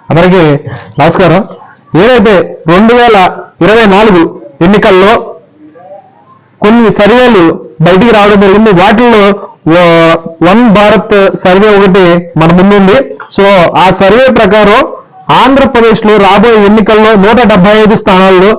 అందరికీ నమస్కారం. ఏదైతే రెండు వేల ఇరవై నాలుగు ఎన్నికల్లో కొన్ని సర్వేలు బయటికి రావడం జరిగింది వాటిల్లో వన్ భారత్ సర్వే ఒకటి మన ముందుంది సో ఆ సర్వే ప్రకారం ఆంధ్రప్రదేశ్లో రాబోయే ఎన్నికల్లో నూట డెబ్బై ఐదు స్థానాల్లో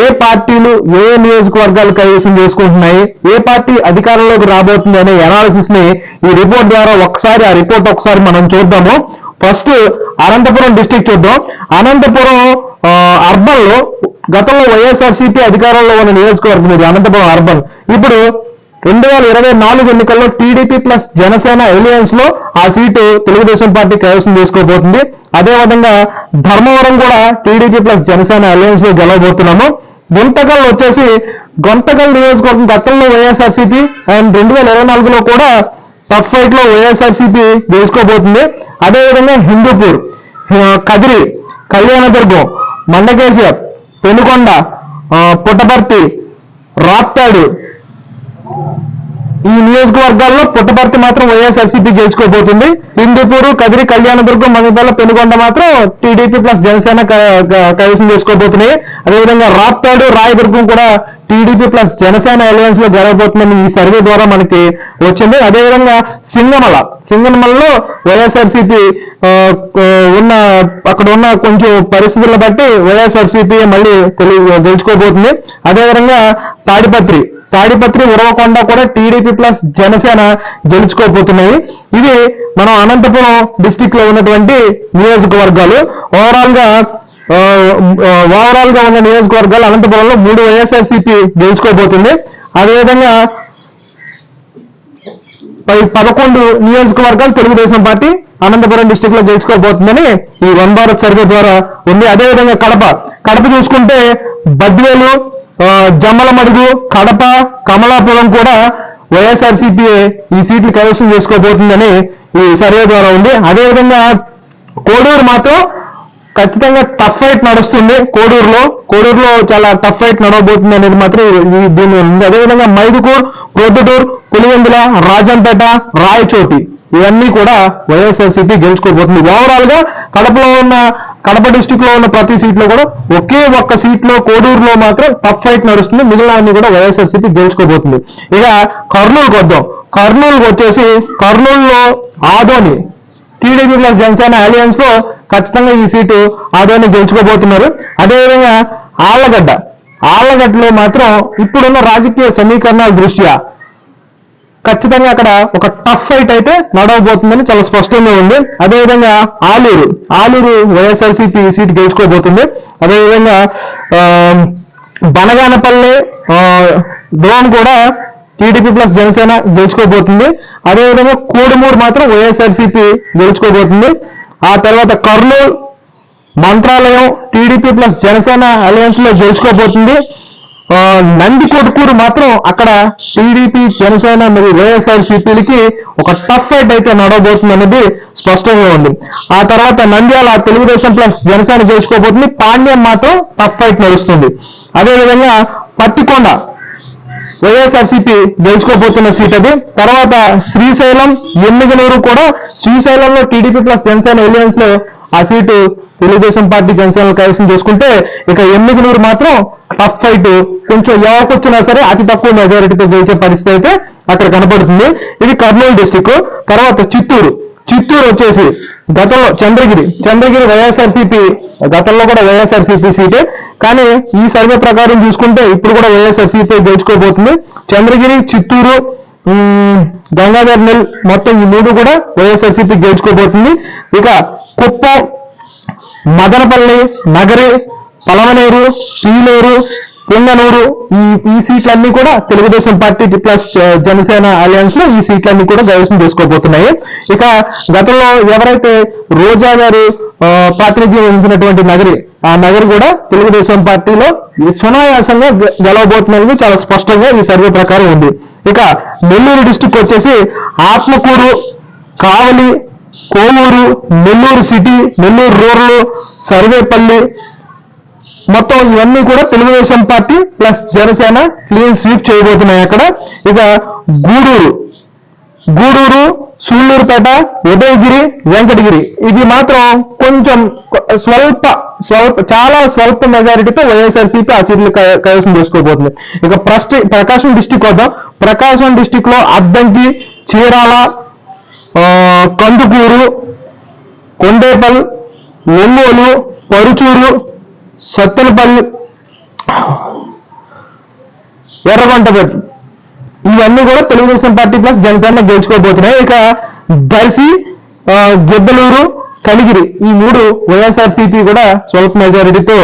ఏ పార్టీలు ఏ నియోజకవర్గాలు కైవసం చేసుకుంటున్నాయి ఏ పార్టీ అధికారంలోకి రాబోతుంది అనే అనాలిసిస్ని ఈ రిపోర్ట్ ద్వారా ఒకసారి ఆ రిపోర్ట్ ఒకసారి మనం చూద్దాము. ఫస్ట్ అనంతపురం డిస్టిక్ చూద్దాం. అనంతపురం అర్బన్లో గతంలో వైఎస్ఆర్సీపీ అధికారంలో ఉన్న నియోజకవర్గం ఇది అనంతపురం అర్బన్. ఇప్పుడు రెండు వేల ఇరవై నాలుగు ఎన్నికల్లో టీడీపీ ప్లస్ జనసేన ఎలియన్స్లో ఆ సీటు తెలుగుదేశం పార్టీ కైవసం చేసుకోబోతుంది. అదేవిధంగా ధర్మవరం కూడా టీడీపీ ప్లస్ జనసేన అలయన్స్లో గెలవబోతున్నాము. గుంతకల్ వచ్చేసి గుంతకల్ నియోజకవర్గం గతంలో వైఎస్ఆర్సీపీ అండ్ రెండు వేల ఇరవై నాలుగులో కూడా టఫ్ ఫైట్లో వైఎస్ఆర్సీపీ గెలుచుకోబోతుంది. అదేవిధంగా హిందూపూర్ కదిరి కళ్యాణదుర్గం మండకేశ్వర్ పెనుకొండ పుట్టపర్తి రాప్తాడు ఈ నియోజకవర్గాల్లో పుట్టపర్తి మాత్రం వైఎస్ఆర్సీపీ గెలుచుకోబోతుంది. హిందూపూరు కదిరి కళ్యాణదుర్గం మగపల్ల పెనుగొండ మాత్రం టీడీపీ ప్లస్ జనసేన క- కైవసం చేసుకోబోతున్నాయి. అదేవిధంగా రాప్తాడు రాయదుర్గం కూడా టీడీపీ ప్లస్ జనసేన అలయన్స్లో జరగబోతుందని ఈ సర్వే ద్వారా మనకి వచ్చింది. అదేవిధంగా సింగమల సింగమలలో వైఎస్ఆర్సీపీ ఉన్న అక్కడ ఉన్న కొంచెం పరిస్థితులను బట్టి వైఎస్ఆర్సీపీ మళ్ళీ తెలుగు గెలుచుకోబోతుంది. అదేవిధంగా తాడిపత్రి తాడిపత్రి ఉరవకొండ కూడా టీడీపీ ప్లస్ జనసేన గెలుచుకోబోతున్నాయి. ఇది మనం అనంతపురం డిస్టిక్లో ఉన్నటువంటి నియోజకవర్గాలు. ఓవరాల్గా ఓవరాల్గా ఉన్న నియోజకవర్గాలు అనంతపురంలో మూడు వైఎస్ఆర్సీపీ గెలుచుకోబోతుంది. అదేవిధంగా పై- పదకొండు నియోజకవర్గాలు తెలుగుదేశం పార్టీ అనంతపురం డిస్టిక్లో గెలుచుకోబోతుందని ఈ వన్ భారత్ సర్వే ద్వారా ఉంది. అదేవిధంగా కడప. కడప చూసుకుంటే బద్వేలు జమ్మలమడుగు కడప కమలాపురం కూడా వైఎస్ఆర్సీపీ ఈ సీట్లు కైవసం చేసుకోబోతుందని ఈ సర్వే ద్వారా ఉంది. అదేవిధంగా కోడూరు మాత్రం ఖచ్చితంగా టఫ్ ఫైట్ నడుస్తుంది. కోడూరులో కోడూరులో చాలా టఫ్ ఫైట్ నడవబోతుంది అనేది మాత్రం ఈ- దీని ఉంది. అదేవిధంగా మైదుకూర్ ప్రొద్దుటూరు పులివెందుల రాజంపేట రాయచోటి ఇవన్నీ కూడా వైఎస్ఆర్సీపీ గెలుచుకోబోతుంది. ఓవరాల్గా కడపలో ఉన్న కడప డిస్టిక్లో ఉన్న ప్రతి సీట్లో కూడా ఒకే ఒక్క సీట్లో కోడూరులో మాత్రం టఫ్ ఫైట్ నడుస్తుంది. మిగిలినవన్నీ కూడా వైఎస్ఆర్సీపీ గెలుచుకోబోతుంది. ఇక కర్నూలుకి వద్దాం. కర్నూలుకి వచ్చేసి కర్నూలులో ఆదోని టీడీపీ ప్లస్ జనసేన అలయన్స్లో ఖచ్చితంగా ఈ సీటు ఆదోని గెలుచుకోబోతున్నారు. అదేవిధంగా ఆళ్ళగడ్డ ఆళ్ళగడ్డలో మాత్రం ఇప్పుడున్న రాజకీయ సమీకరణాల దృష్ట్యా ఖచ్చితంగా అక్కడ ఒక టఫ్ ఫైట్ అయితే నడవబోతుందని చాలా స్పష్టంగా ఉంది. అదేవిధంగా ఆలూరు ఆలూరు వైఎస్ఆర్సీపీ సీట్ గెలుచుకోబోతుంది. అదేవిధంగా ఆ, బనగానపల్లి డ్రోన్ కూడా టీడీపీ ప్లస్ జనసేన గెలుచుకోబోతుంది. అదేవిధంగా కోడుమూరు మాత్రం వైఎస్ఆర్సీపీ గెలుచుకోబోతుంది. ఆ తర్వాత కర్నూలు మంత్రాలయం టీడీపీ ప్లస్ జనసేన అలయన్స్లో గెలుచుకోబోతుంది. నంది కొట్కూరు మాత్రం అక్కడ టీడీపీ జనసేన మరియు వైఎస్ఆర్ సిపిలకి ఒక టఫ్ ఫైట్ అయితే నడవబోతుంది అనేది స్పష్టంగా ఉంది. ఆ తర్వాత నంద్యాల తెలుగుదేశం ప్లస్ జనసేన గెలుచుకోబోతుంది. పాండ్యం మాత్రం టఫ్ ఫైట్ నడుస్తుంది. అదేవిధంగా పత్తికొండ వైఎస్ఆర్సీపీ గెలుచుకోబోతున్న సీట్ అది. తర్వాత శ్రీశైలం ఎమ్మిగనూరు కూడా శ్రీశైలంలో టీడీపీ ప్లస్ జనసేన ఎలియన్స్లో ఆ సీటు తెలుగుదేశం పార్టీ జనసేన కైవసం చేసుకుంటే ఇక ఎమ్మిగనూరు మాత్రం టఫ్ ఫైట్ కొంచెం ఎవరికి వచ్చినా సరే అతి తక్కువ మెజారిటీతో గెలిచే పరిస్థితి అయితే అక్కడ కనపడుతుంది ఇది కర్నూలు డిస్టిక్ తర్వాత చిత్తూరు. చిత్తూరు వచ్చేసి గతంలో చంద్రగిరి. చంద్రగిరి వైఎస్ఆర్సీపీ గతంలో కూడా వైఎస్ఆర్సీపీ సీటే. కానీ ఈ సర్వే ప్రకారం చూసుకుంటే ఇప్పుడు కూడా వైఎస్ఆర్సీపీ గెలుచుకోబోతుంది. చంద్రగిరి చిత్తూరు గంగాధర్ నెల్ మొత్తం ఈ మూడు కూడా వైఎస్ఆర్సీపీ గెలుచుకోబోతుంది. ఇక కుప్పం మదనపల్లి నగరి పలమనేరు పీలేరు పొంగనూరు ఈ ఈ సీట్లన్నీ కూడా తెలుగుదేశం పార్టీ ప్లస్ జనసేన అలయన్స్లో ఈ సీట్లన్నీ కూడా కైవసం చేసుకోబోతున్నాయి. ఇక గతంలో ఎవరైతే రోజా గారు ప్రాతినిధ్యం వహించినటువంటి నగరి ఆ నగరి కూడా తెలుగుదేశం పార్టీలో సునాయాసంగా గెలవబోతున్నది చాలా స్పష్టంగా ఈ సర్వే ప్రకారం ఉంది. ఇక నెల్లూరు డిస్టిక్ వచ్చేసి ఆత్మకూరు కావలి కోవూరు నెల్లూరు సిటీ నెల్లూరు రూరల్ సర్వేపల్లి మొత్తం ఇవన్నీ కూడా Telugu Desam party plus Janasena clean sweep చేయబోతున్నాయి అక్కడ. ఇక గూడూరు గూడూరు సూళ్ళూరుపేట ఉదయగిరి వెంకటగిరి. ఇది మాత్రం కొంచెం స్వల్ప స్వల్ప చాలా స్వల్ప మెజారిటీతో వైఎస్ఆర్సీపీ ఆ సీట్లు కైవసం చేసుకోబోతుంది. ఇక ప్రస్ట్ ప్రకాశం డిస్టిక్ వద్దాం. ప్రకాశం డిస్టిక్లో అద్దంకి చీరాల కందుకూరు కొండేపల్ నెల్లూరు పరుచూరు సత్తెనపల్లి ఎర్రగొంటపేట ఇవన్నీ కూడా తెలుగుదేశం పార్టీ ప్లస్ జనసేన గెలుచుకోబోతున్నాయి. ఇక దర్శి గెద్దలూరు కలిగిరి ఈ మూడు వైఎస్ఆర్సీపీ కూడా స్వల్ప మెజారిటీతో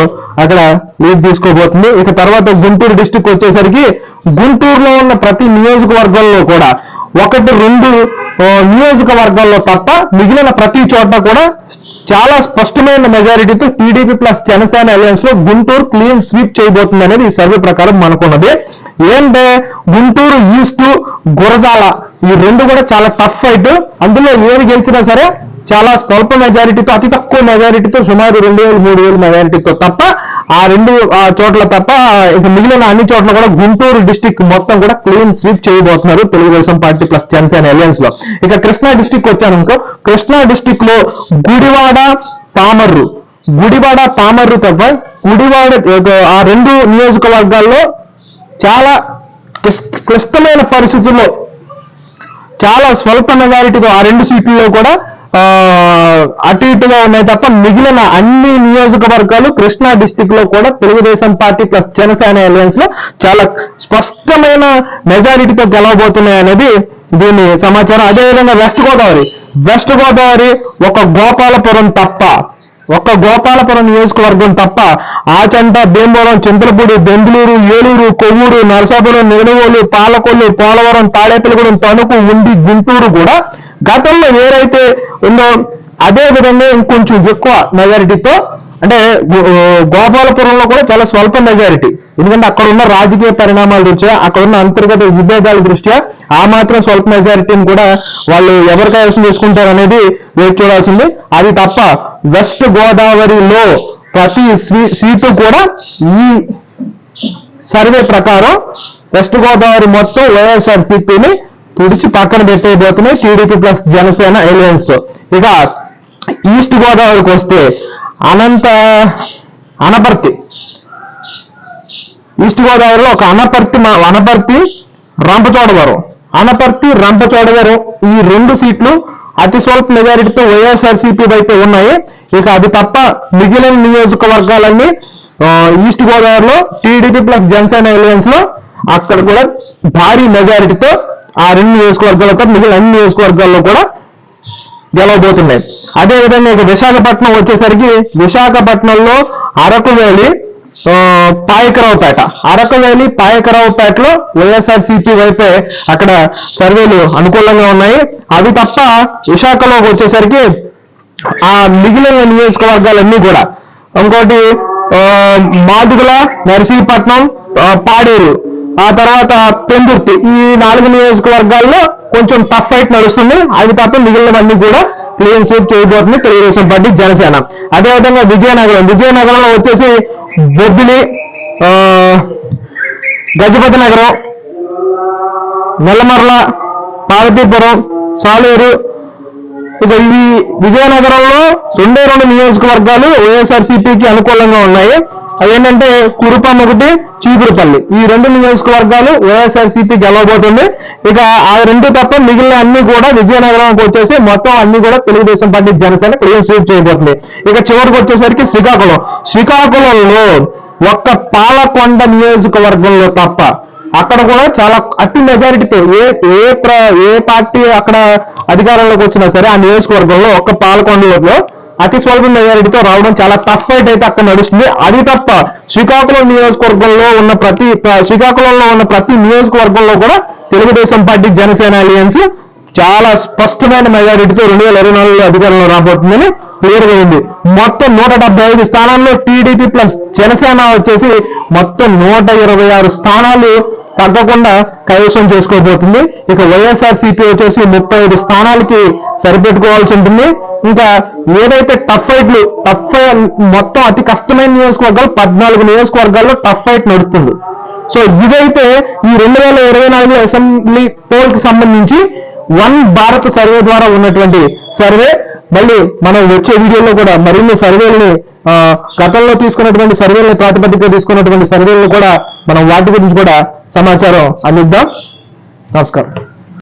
అక్కడ లీడ్ తీసుకోబోతుంది. ఇక తర్వాత గుంటూరు డిస్టిక్ వచ్చేసరికి గుంటూరులో ఉన్న ప్రతి నియోజకవర్గంలో కూడా ఒకటి రెండు నియోజకవర్గాల్లో తప్ప మిగిలిన ప్రతి చోట కూడా చాలా స్పష్టమైన మెజారిటీతో టీడీపీ ప్లస్ జనసేన అలయన్స్లో గుంటూరు క్లీన్ స్వీప్ చేయబోతుంది అనేది ఈ సర్వే ప్రకారం మనకున్నది. ఏంటంటే గుంటూరు ఈస్ట్ గురజాల ఈ రెండు కూడా చాలా టఫ్ ఫైట్ అందులో ఏది గెలిచినా సరే చాలా స్వల్ప మెజారిటీతో అతి తక్కువ మెజారిటీతో సుమారు రెండు వేలు మూడు వేలు మెజారిటీతో తప్ప ఆ రెండు ఆ చోట్ల తప్ప ఇక మిగిలిన అన్ని చోట్ల కూడా గుంటూరు డిస్టిక్ మొత్తం కూడా క్లీన్ స్వీప్ చేయబోతున్నారు తెలుగుదేశం పార్టీ ప్లస్ జనసేన అలయన్స్లో. ఇక కృష్ణా డిస్టిక్ వచ్చాననుకో కృష్ణా డిస్టిక్లో గుడివాడ పామర్రు గుడివాడ పామర్రు తప్ప గుడివాడ ఆ రెండు నియోజకవర్గాల్లో చాలా క్లిస్- క్లిష్టమైన పరిస్థితుల్లో చాలా స్వల్ప మెజారిటీతో ఆ రెండు సీట్లలో కూడా అటు ఇటుగా ఉన్నాయి తప్ప మిగిలిన అన్ని నియోజకవర్గాలు కృష్ణా డిస్టిక్లో కూడా తెలుగుదేశం పార్టీ ప్లస్ జనసేన అలయన్స్లో చాలా స్పష్టమైన మెజారిటీతో గెలవబోతున్నాయి అనేది దీని సమాచారం. అదేవిధంగా వెస్ట్ గోదావరి వెస్ట్ గోదావరి ఒక గోపాలపురం తప్ప ఒక్క గోపాలపురం నియోజకవర్గం తప్ప ఆచంట భీమవరం చింతలపూడి బెంగళూరు ఏలూరు కొవ్వూరు నరసాపురం నిడవోలు పాలకొల్లు పోలవరం తాడేపల్లిగూడెం తణుకు ఉండి గుంటూరు కూడా గతంలో ఏదైతే ఉందో అదే విధంగా ఇంకొంచెం ఎక్కువ మెజారిటీతో అంటే గో- గోపాలపురంలో కూడా చాలా స్వల్ప మెజారిటీ ఎందుకంటే అక్కడ ఉన్న రాజకీయ పరిణామాల దృష్ట్యా అక్కడ ఉన్న అంతర్గత విభేదాల దృష్ట్యా ఆ మాత్రం స్వల్ప మెజారిటీని కూడా వాళ్ళు ఎవరు కైవసం చేసుకుంటారు అనేది వేచి చూడాల్సింది. అది తప్ప వెస్ట్ గోదావరిలో ప్రతి సీ- సీటు కూడా ఈ సర్వే ప్రకారం వెస్ట్ గోదావరి మొత్తం వైఎస్ఆర్ సిపిని తుడిచి పక్కన పెట్టేయబోతున్నాయి. టీడీపీ ప్లస్ జనసేన ఎలియన్స్తో. ఇక ఈస్ట్ గోదావరికి వస్తే అనంత అనపర్తి. ఈస్ట్ గోదావరిలో ఒక అనపర్తి మ- అనపర్తి రంపచోడవరం అనపర్తి రంపచోడవరం ఈ రెండు సీట్లు అతి స్వల్ప మెజారిటీతో వైఎస్ఆర్సీపీ వైపు ఉన్నాయి. ఇక అది తప్ప మిగిలిన నియోజకవర్గాలన్నీ ఈస్ట్ గోదావరిలో టీడీపీ ప్లస్ జనసేన ఎలియన్స్లో అక్కడ కూడా భారీ మెజారిటీతో ఆ రెండు నియోజకవర్గాలతో మిగిలిన అన్ని నియోజకవర్గాల్లో కూడా గెలవబోతున్నాయి. అదేవిధంగా ఇక విశాఖపట్నం వచ్చేసరికి విశాఖపట్నంలో అరకు పాయకరావుపేట. అరకు పాయకరావుపేటలో వైఎస్ఆర్ సిపి వైపే అక్కడ సర్వేలు అనుకూలంగా ఉన్నాయి. అవి తప్ప విశాఖలోకి వచ్చేసరికి ఆ మిగిలిన నియోజకవర్గాలన్నీ కూడా ఇంకోటి మాదుగుల నర్సీపట్నం పాడేరు ఆ తర్వాత పెందుర్తి. ఈ నాలుగు నియోజకవర్గాల్లో కొంచెం టఫ్ ఫైట్ నడుస్తుంది. అవి తప్ప మిగిలినవన్నీ కూడా క్లీన్ స్వీప్ చేయబోతుంది తెలుగుదేశం పార్టీ జనసేన. అదేవిధంగా విజయనగరం. విజయనగరంలో వచ్చేసి బొబ్బిలి గజపతి నగరం నెల్లమర్ల పార్వతీపురం సాలూరు. ఇక ఈ విజయనగరంలో రెండే రెండు నియోజకవర్గాలు వైఎస్ఆర్సీపీకి అనుకూలంగా ఉన్నాయి. అదేంటంటే కురుపం ఒకటి చీపురుపల్లి. ఈ రెండు నియోజకవర్గాలు వైఎస్ఆర్సీపీ గెలవబోతుంది. ఇక ఆ రెండు తప్ప మిగిలిన అన్ని కూడా విజయనగరంకి వచ్చేసి మొత్తం అన్ని కూడా Telugu Desam party Janasena clean sweep చేయబోతుంది. ఇక చివరికి వచ్చేసరికి శ్రీకాకుళం. శ్రీకాకుళంలో ఒక్క పాలకొండ నియోజకవర్గంలో తప్ప అక్కడ కూడా చాలా అతి మెజారిటీతో ఏ ఏ ప్ర ఏ పార్టీ అక్కడ అధికారంలోకి వచ్చినా సరే ఆ నియోజకవర్గంలో ఒక్క పాలకొండలో అతి స్వల్ప మెజారిటీతో రావడం చాలా టఫ్ ఫైట్ అయితే అక్కడ నడుస్తుంది. అది తప్ప శ్రీకాకుళం నియోజకవర్గంలో ఉన్న ప్రతి శ్రీకాకుళంలో ఉన్న ప్రతి నియోజకవర్గంలో కూడా తెలుగుదేశం పార్టీ జనసేన అలియన్స్ చాలా స్పష్టమైన మెజారిటీతో రెండు వేల ఇరవై నాలుగులో అధికారంలో రాబోతుందని క్లియర్గా ఉంది. మొత్తం నూట డెబ్బై ఐదు స్థానాల్లో టీడీపీ ప్లస్ జనసేన వచ్చేసి మొత్తం నూట ఇరవై ఆరు స్థానాలు తగ్గకుండా కైవసం చేసుకోబోతుంది. ఇక వైఎస్ఆర్ సిపి వచ్చేసి ముప్పై ఐదు స్థానాలకి సరిపెట్టుకోవాల్సి ఉంటుంది. ఇంకా ఏదైతే టఫ్ ఫైట్లు టఫ్ మొత్తం అతి కష్టమైన నియోజకవర్గాలు పద్నాలుగు నియోజకవర్గాల్లో టఫ్ ఫైట్ నడుస్తుంది. సో ఇదైతే ఈ రెండు వేల ఇరవై నాలుగు అసెంబ్లీ పోల్కి సంబంధించి వన్ భారత్ సర్వే ద్వారా ఉన్నటువంటి సర్వే. మళ్ళీ మనం వచ్చే వీడియోలో కూడా మరిన్ని సర్వేలని గతంలో తీసుకున్నటువంటి సర్వేలని ప్రాతిపదికగా తీసుకున్నటువంటి సర్వేలను కూడా మనం వాటి గురించి కూడా సమాచారం అందిద్దాం. నమస్కారం.